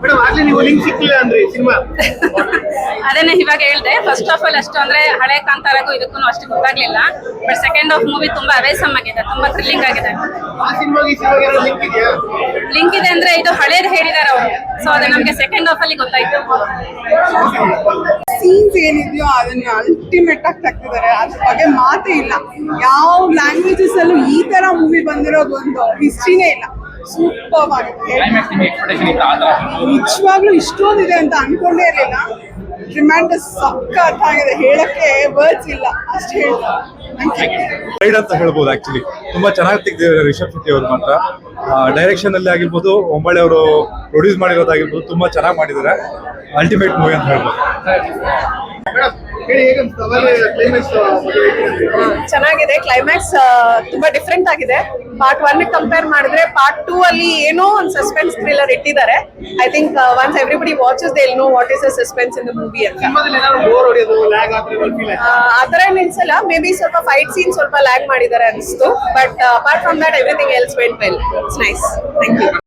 Madam ಆಗ್ಲೇ ನೀವು link ಸಿಕ್ಕಿಲ್ಲ ಅಂದ್ರೆ ಸಿನಿಮಾ? ಅದೇನೆ ಇವಾಗ ಹೇಳ್ದೆ ಫಸ್ಟ್ ಆಫ್ ಆಲ್ ಅಷ್ಟು ಅಂದ್ರೆ ಹಳೆ ಕಾಂತಾರಗೂ ಇದಕ್ಕೂ ಅಷ್ಟು ಗೊತ್ತಾಗ್ಲಿಲ್ಲ ಬಟ್ ಸೆಕೆಂಡ್ ಆಫ್ ಮೂವಿ ತುಂಬಾ ಅವೇಸಮ್ ಆಗಿದೆ ತುಂಬಾ ಥ್ರಿಲ್ಲಿಂಗ್ ಆಗಿದೆ ಆ ಸಿನಿಮಾಗೆ ಈ ಲಿಂಕ್ ಇದೆಯಾ? ಲಿಂಕ್ ಇದೆ ಅಂದ್ರೆ ಇದು ಹಳೇದು ಹೇಳಿದಾರೆ ಅವರು ಸೊ ಅದೇ ನಮ್ಗೆ ಸೆಕೆಂಡ್ ಆಫ್ ಅಲ್ಲಿ ಗೊತ್ತಾಯ್ತು. ಸೀನ್ಸ್ ಏನಿದೆಯೋ ಅದನ್ನ ಅಲ್ಟಿಮೇಟ್ ಆಗಿ ತಗ್ತಿದ್ದಾರೆ ಅದ್ರ ಬಗ್ಗೆ ಮಾತೇ ಇಲ್ಲ. ಯಾವ ಲ್ಯಾಂಗ್ವೇಜಸ್ ಅಲ್ಲೂ ಈ ತರ ಮೂವಿ ಬಂದಿರೋದು ಒಂದು ಹಿಸ್ಟ್ರಿನೇ ಇಲ್ಲ. ಸೂಪರ್ ಆಗಿದೆ ನಿಜವಾಗ್ಲೂ ಇಷ್ಟೊಂದಿದೆ ಅಂತ ಅನ್ಕೊಂಡೇ ಇರಲಿಲ್ಲ. ಟ್ರಿಮ್ಯಾಂಡಸ್ ಸಖತ್ ಆಗಿದೆ. ಹೇಳಕ್ಕೆ ವರ್ಡ್ಸ್ ಇಲ್ಲ. ಅಷ್ಟು ಹೇಳ್ತಾರೆ ರೈಡ್ ಅಂತ ಹೇಳ್ಬೋದು ಆಕ್ಚುಲಿ ತುಂಬಾ ಚೆನ್ನಾಗಿ ತೆಗ್ದಿದ್ದಾರೆ ರಿಷಬ್ ಶೆಟ್ಟಿ ಅವರು ಮಾತ್ರ. ಡೈರೆಕ್ಷನ್ ಅಲ್ಲಿ ಆಗಿರ್ಬೋದು ಒಂಬಳೆ ಅವರು ಪ್ರೊಡ್ಯೂಸ್ ಮಾಡಿರೋದಾಗಿರ್ಬೋದು ತುಂಬಾ ಚೆನ್ನಾಗಿ ಮಾಡಿದ್ದಾರೆ. ಅಲ್ಟಿಮೇಟ್ ಮೂವಿ ಅಂತ ಹೇಳ್ಬೋದು. ಚೆನ್ನಾಗಿದೆ. ಕ್ಲೈಮ್ಯಾಕ್ಸ್ ತುಂಬಾ ಡಿಫ್ರೆಂಟ್ ಆಗಿದೆ. ಪಾರ್ಟ್ ಒನ್ ಕಂಪೇರ್ ಮಾಡಿದ್ರೆ ಪಾರ್ಟ್ ಟೂ ಅಲ್ಲಿ ಏನೋ ಒಂದು ಸಸ್ಪೆನ್ಸ್ ಥ್ರಿಲ್ಲರ್ ಇಟ್ಟಿದ್ದಾರೆ. I think once everybody watches they know what is a suspense in the movie ಅಂತ. ಆ ಥರ ಏನ್ ಅನ್ಸಲ್ಲ. ಮೇ ಬಿ ಸ್ವಲ್ಪ ಫೈಟ್ ಸೀನ್ ಸ್ವಲ್ಪ ಲ್ಯಾಗ್ ಮಾಡಿದ್ದಾರೆ ಅನಿಸ್ತು. But apart from that everything else went well it's nice thank you